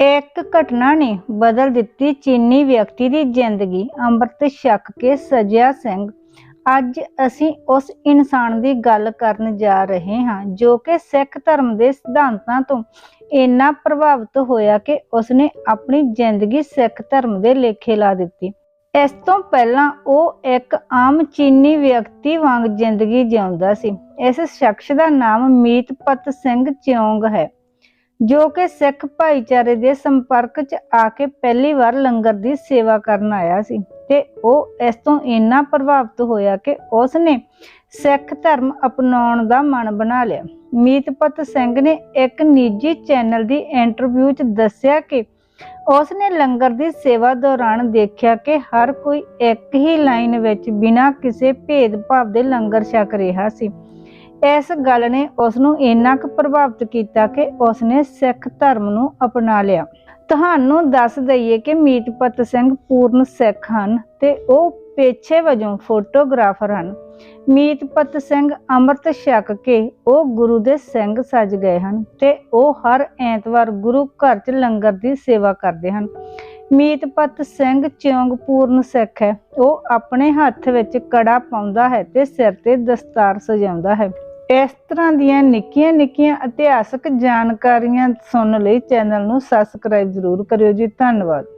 ਇੱਕ ਘਟਨਾ ਨੇ ਬਦਲ ਦਿੱਤੀ ਚੀਨੀ ਵਿਅਕਤੀ ਦੀ ਜ਼ਿੰਦਗੀ। ਅੰਮ੍ਰਿਤ ਛਕ ਕੇ ਸਜਿਆ ਸਿੰਘ, ਅੱਜ ਅਸੀਂ ਉਸ ਇਨਸਾਨ ਦੀ ਗੱਲ ਕਰਨ ਜਾ ਰਹੇ ਹਾਂ, ਜੋ ਕਿ ਸਿੱਖ ਧਰਮ ਦੇ ਸਿਧਾਂਤਾਂ ਤੋਂ ਇੰਨਾ ਪ੍ਰਭਾਵਿਤ ਹੋਇਆ ਕਿ ਉਸਨੇ ਆਪਣੀ ਜ਼ਿੰਦਗੀ ਸਿੱਖ ਧਰਮ ਦੇ ਲੇਖੇ ਲਾ ਦਿੱਤੀ। ਇਸ ਤੋਂ ਪਹਿਲਾਂ ਉਹ ਇੱਕ ਆਮ ਚੀਨੀ ਵਿਅਕਤੀ ਵਾਂਗ ਜ਼ਿੰਦਗੀ ਜਿਉਂਦਾ ਸੀ। ਇਸ ਸ਼ਖਸ ਦਾ ਨਾਮ ਮੀਤਪਤ ਸਿੰਘ ਚਿਉਂਗ ਹੈ। ਜੋ ਕਿ ਸਿੱਖ ਭਾਈਚਾਰੇ ਦੇ ਸੰਪਰਕ 'ਚ ਆ ਕੇ ਪਹਿਲੀ ਵਾਰ ਲੰਗਰ ਦੀ ਸੇਵਾ ਕਰਨ ਆਇਆ ਸੀ ਤੇ ਉਹ ਇਸ ਤੋਂ ਇੰਨਾ ਪ੍ਰਭਾਵਿਤ ਹੋਇਆ ਕਿ ਉਸ ਨੇ ਸਿੱਖ ਧਰਮ ਅਪਣਾਉਣ ਦਾ ਮਨ ਬਣਾ ਲਿਆ। ਮੀਤਪਤ ਸਿੰਘ ਨੇ ਇੱਕ ਨਿੱਜੀ ਚੈਨਲ ਦੀ ਇੰਟਰਵਿਊ 'ਚ ਦੱਸਿਆ ਕਿ ਉਸ ਨੇ ਲੰਗਰ ਦੀ ਸੇਵਾ ਦੌਰਾਨ ਦੇਖਿਆ ਕਿ ਹਰ ਕੋਈ ਇੱਕ ਹੀ ਲਾਈਨ ਵਿੱਚ ਬਿਨਾਂ ਕਿਸੇ ਭੇਦਭਾਵ ਦੇ ਲੰਗਰ ਛਕ ਰਿਹਾ ਸੀ। ਇਸ ਗੱਲ ਨੇ ਉਸ ਨੂੰ ਇੰਨਾ ਕੁ ਪ੍ਰਭਾਵਿਤ ਕੀਤਾ ਕਿ ਉਸ ਨੇ ਸਿੱਖ ਧਰਮ ਨੂੰ ਅਪਣਾ ਲਿਆ। ਤੁਹਾਨੂੰ ਦੱਸ ਦਈਏ ਕਿ ਮੀਤਪਤ ਸਿੰਘ ਪੂਰਨ ਸਿੱਖ ਹਨ ਤੇ ਉਹ ਪੇਸ਼ੇ ਵਜੋਂ ਫੋਟੋਗ੍ਰਾਫਰ ਹਨ। ਮੀਤਪਤ ਸਿੰਘ ਅੰਮ੍ਰਿਤ ਛਕ ਕੇ ਉਹ ਗੁਰੂ ਦੇ ਸਿੰਘ ਸਜ ਗਏ ਹਨ ਤੇ ਉਹ ਹਰ ਐਤਵਾਰ ਗੁਰੂ ਘਰ 'ਚ ਲੰਗਰ ਦੀ ਸੇਵਾ ਕਰਦੇ ਹਨ। ਮੀਤਪਤ ਸਿੰਘ ਚਿਉਂਗ ਪੂਰਨ ਸਿੱਖ ਹੈ। ਉਹ ਆਪਣੇ ਹੱਥ ਵਿੱਚ ਕੜਾ ਪਾਉਂਦਾ ਹੈ ਤੇ ਸਿਰ ਤੇ ਦਸਤਾਰ ਸਜਾਉਂਦਾ ਹੈ। ਇਸ ਤਰ੍ਹਾਂ ਦੀਆਂ ਨਿੱਕੀਆਂ ਨਿੱਕੀਆਂ ਇਤਿਹਾਸਕ ਜਾਣਕਾਰੀਆਂ ਸੁਣਨ ਲਈ ਚੈਨਲ ਨੂੰ ਸਬਸਕ੍ਰਾਈਬ ਜ਼ਰੂਰ ਕਰਿਓ ਜੀ। ਧੰਨਵਾਦ।